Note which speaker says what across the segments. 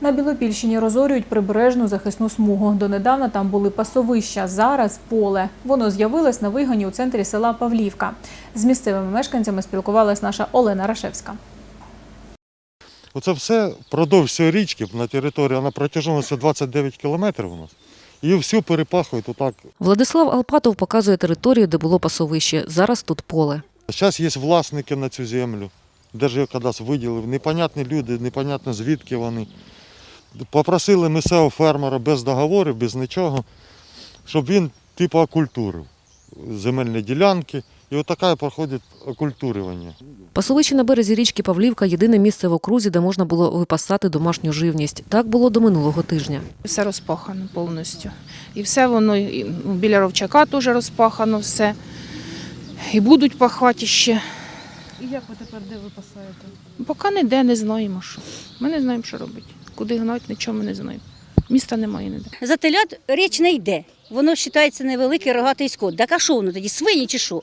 Speaker 1: На Білопільщині розорюють прибережну захисну смугу. Донедавна там були пасовища, зараз поле. Воно з'явилось на вигоні у центрі села Павлівка. З місцевими мешканцями спілкувалась наша Олена Рашевська.
Speaker 2: Оце все впродовж цієї річки на території на протяжності 29 кілометрів у нас. І всю перепахують отак.
Speaker 3: Владислав Алпатов показує територію, де було пасовище. Зараз тут поле.
Speaker 2: Зараз є власники на цю землю. Держгеокадастр виділив. Непонятні люди, непонятно звідки вони. Попросили місцевого фермера без договорів, без нічого, щоб він типу окультурив земельні ділянки. І отаке проходить окультурювання.
Speaker 3: Пасовище на березі річки Павлівка єдине місце в окрузі, де можна було випасати домашню живність. Так було до минулого тижня.
Speaker 4: Все розпахано повністю. І все воно і біля ровчака теж розпахано все. І будуть пахати ще.
Speaker 5: І як ви тепер де ви пасаєте?
Speaker 4: Поки ніде не знаємо, що. Ми не знаємо, що робити. Куди гнати, нічого не знаємо. Міста немає ніде.
Speaker 6: За телят річ не йде. Воно вважається невеликий рогатий скот. Так а що воно тоді? Свині чи що?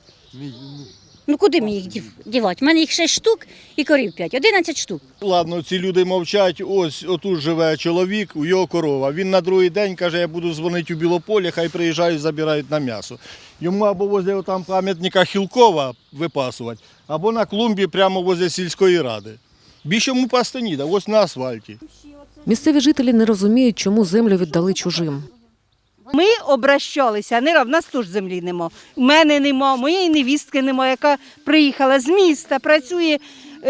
Speaker 6: Ну куди мені їх дів- дівати? У мене їх 6 штук і корів 5, 11 штук.
Speaker 7: Ладно, ці люди мовчать. Ось отут живе чоловік, у його корова. Він на другий день каже, я буду дзвонити у Білополі, хай приїжджають, забирають на м'ясо. Йому або возле там пам'ятника Хілкова випасувати, або на клумбі прямо возле сільської ради. Більше йому пасти ніде, ось на асфальті.
Speaker 3: Місцеві жителі не розуміють, чому землю віддали чужим.
Speaker 8: Ми обращалися, не в нас теж землі нема. У мене нема, моєї невістки нема, яка приїхала з міста, працює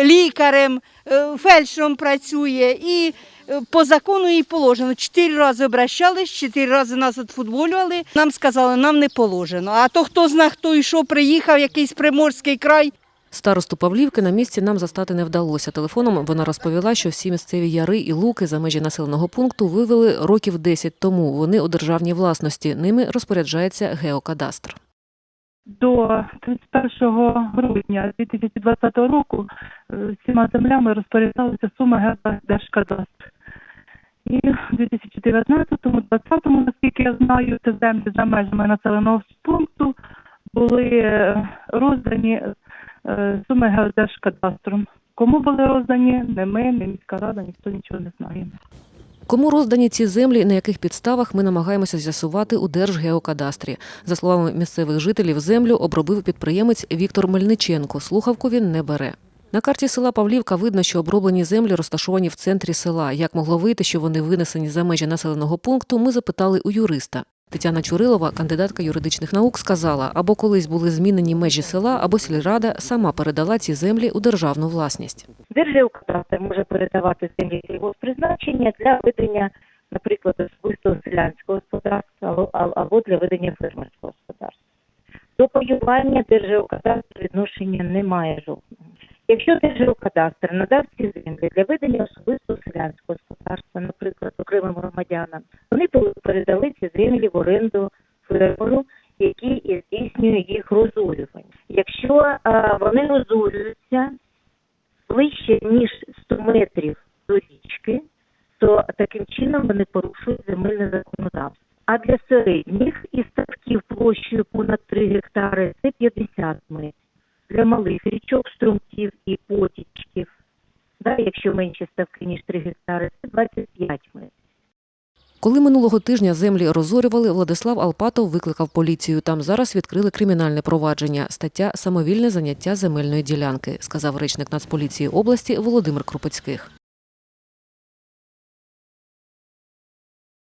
Speaker 8: лікарем, е, фельдшером працює і е, по закону їй положено. Чотири рази обращались, чотири рази нас відфутболювали. Нам сказали, нам не положено. А то хто зна, хто що приїхав, якийсь приморський край.
Speaker 3: Старосту Павлівки на місці нам застати не вдалося. Телефоном вона розповіла, що всі місцеві яри і луки за межі населеного пункту вивели років 10 тому. Вони у державній власності. Ними розпоряджається геокадастр.
Speaker 5: До 31 грудня 2020 року е, всіма землями розпоряджалася сума Держкадастр. І в 2019-2020, наскільки я знаю, це землі за межами населеного пункту були е, роздані суми Геодержкадастром. Кому були роздані, не ми, не міська рада, ніхто нічого не знає.
Speaker 3: Кому роздані ці землі, на яких підставах ми намагаємося з'ясувати у Держгеокадастрі. За словами місцевих жителів, землю обробив підприємець Віктор Мельниченко. Слухавку він не бере. На карті села Павлівка видно, що оброблені землі розташовані в центрі села. Як могло вийти, що вони винесені за межі населеного пункту, ми запитали у юриста. Тетяна Чурилова, кандидатка юридичних наук, сказала, або колись були змінені межі села, або сільрада сама передала ці землі у державну власність.
Speaker 9: Держгеокадастр може передавати землі призначення для ведення, наприклад, особистого селянського господарства або- для ведення фермерського господарства. До паювання Держгеокадастр відношення немає жодного. Якщо Держгеокадастр надав ці землі для ведення особистого селянського господарства, наприклад, окремим громадянам, вони передали ці землі в оренду фермеру, який здійснює їх розорювання. Якщо а, вони розорюються ближче ніж 100 метрів до річки, то таким чином вони порушують земельне законодавство. А для середніх і ставків площею понад 3 гектари це 50 метрів. Для малих річок, струмків і потічків, да, якщо менші ставки, ніж 3 гектари, це 25 метрів.
Speaker 3: Коли минулого тижня землі розорювали, Владислав Алпатов викликав поліцію. Там зараз відкрили кримінальне провадження. Стаття самовільне заняття земельної ділянки, сказав речник Нацполіції області Володимир Крупецьких.